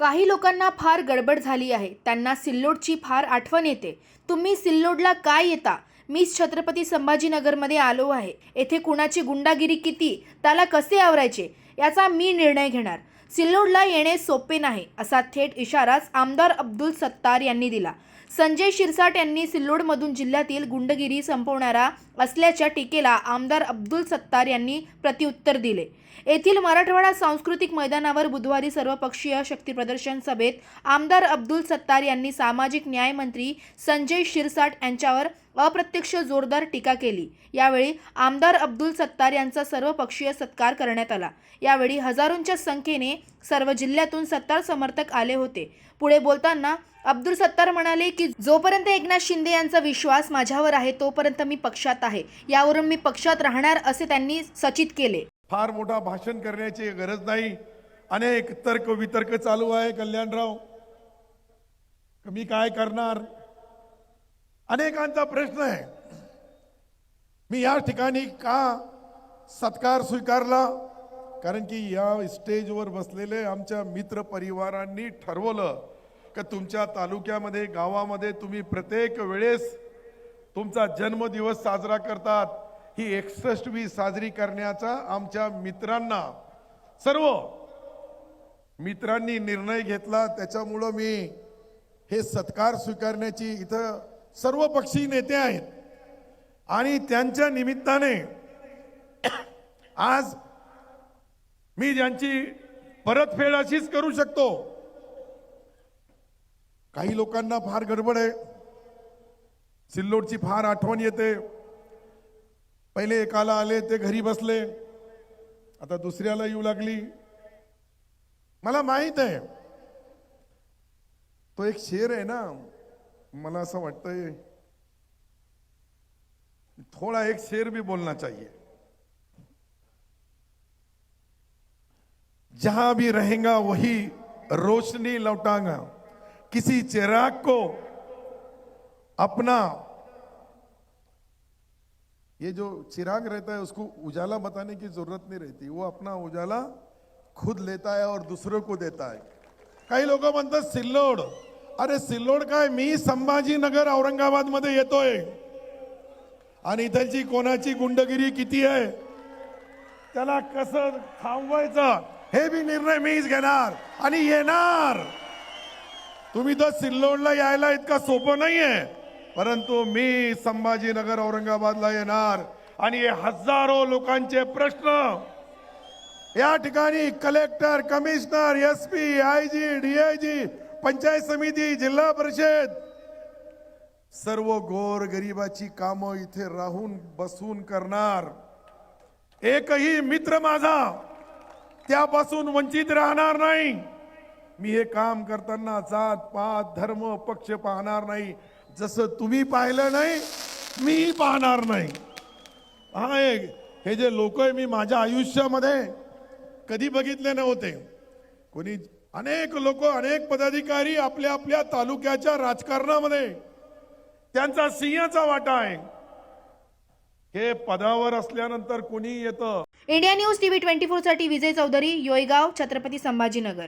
काही लोकांना फार गडबड झाली आहे. त्यांना सिल्लोडची फार आठवण येते. तुम्ही सिल्लोडला काय येता? मीच छत्रपती संभाजीनगरमध्ये आलो आहे. येथे कुणाची गुंडागिरी किती? त्याला कसे आवरायचे? याचा मी निर्णय घेणार. सिल्लोडला येणे सोपे नाही असा थेट इशाराच आमदार अब्दुल सत्तार यांनी दिला. संजय शिरसाट यांनी सिल्लोडमधून जिल्ह्यातील गुंडगिरी संपवणारा असल्याच्या टीकेला आमदार अब्दुल सत्तार यांनी प्रत्युत्तर दिले. येथील मराठवाडा सांस्कृतिक मैदानावर बुधवारी सर्वपक्षीय शक्तीप्रदर्शन सभेत आमदार अब्दुल सत्तार यांनी सामाजिक न्याय मंत्री संजय शिरसाट यांच्यावर अप्रत्यक्ष जोरदार टीका केली. यावेळी आमदार अब्दुल सत्तार यांचा सर्वपक्षीय सत्कार करण्यात आला. यावेळी हजारोंच्या संख्येने सर्व जिल्ह्यातून सत्तार समर्थक आले होते. पुढे बोलताना अब्दुल सत्तार म्हणाले की जोपर्यंत एकनाथ शिंदे यांचा विश्वास माझ्यावर आहे तोपर्यंत मी पक्षात आहे. यावरून मी पक्षात राहणार असे त्यांनी सचित केले. फार मोठा भाषण करण्याची गरज नाही. अनेक तर्क वितर्क चालू आहे कल्याणराव. मी काय करणार? अनेकांचा प्रश्न आहे. मी या ठिकाणी का सत्कार स्वीकारला? कारण की या स्टेजवर बसलेले आमच्या मित्र परिवारांनी ठरवलं का तुमच्या तालुक्यामध्ये गावामध्ये तुम्ही प्रत्येक वेळेस तुमचा जन्मदिवस साजरा करतात. ही एकसष्टवी साजरी करण्याचा आमच्या मित्रांना सर्व मित्रांनी निर्णय घेतला. त्याच्यामुळं मी हे सत्कार स्वीकारण्याची इथं सर्व पक्षी नेते आहेत. आणि त्यांच्या निमित्ताने आज मी ज्यांची परतफेड अशीच करू शकतो काही लोकांना फार गडबड आहे. सिल्लोडची फार आठवण येते. पहिले एकाला आले ते घरी बसले. आता दुसऱ्याला येऊ लागली. मला माहीत आहे तो एक शेर आहे ना मला असं वाटतंय, थोड़ा एक शेर भी बोलना चाहिए. जहाँ भी रहेगा वही रोशनी लौटागा. किसी चिराग को अपना, ये जो चिराग रहता है, उसको उजाला बताने की ज़रूरत नहीं रहती. वो अपना उजाला खुद लेता है और दूसरों को देता है. कई लोगों म्हणतात सिल्लोड. अरे सिल्लोड काय मी संभाजीनगर औरंगाबादमध्ये येतोय. आणि इथलची कोणाची गुंडगिरी किती आहे? त्याला कसं थांबवायचं? हे बी निर्णय मीच घेणार आणि येणार. तुम्ही तर सिल्लोडला यायला इतका सोपं नाहीये. परंतु मी संभाजीनगर औरंगाबादला येणार आणि हे हजारो लोकांचे प्रश्न. या ठिकाणी collector commissioner S P I G DIG panchayat समिती जिल्हा परिषद. सर्व गोर गरिबाची कामं इथे राहून बसून करणार. एकही मित्र माझा त्यापासून वंचित राहणार नाही. मी हे काम करताना जात पात धर्म पक्ष पाहणार नाही. जसं तुम्ही पाहिलं नाही मी पाहणार नाही. हा हे जे लोक आहे मी माझ्या आयुष्यामध्ये कधी बघितले नव्हते. कोणी अनेक लोक अनेक पदाधिकारी आपल्या आपल्या तालुक्याच्या राजकारणामध्ये. त्यांचा सिंहाचा वाटा आहे. हे पदावर असल्यानंतर कोणी येतं? इंडिया न्यूज टीव्ही ट्वेंटी फोरसाठी विजय चौधरी योयगाव छत्रपती संभाजीनगर.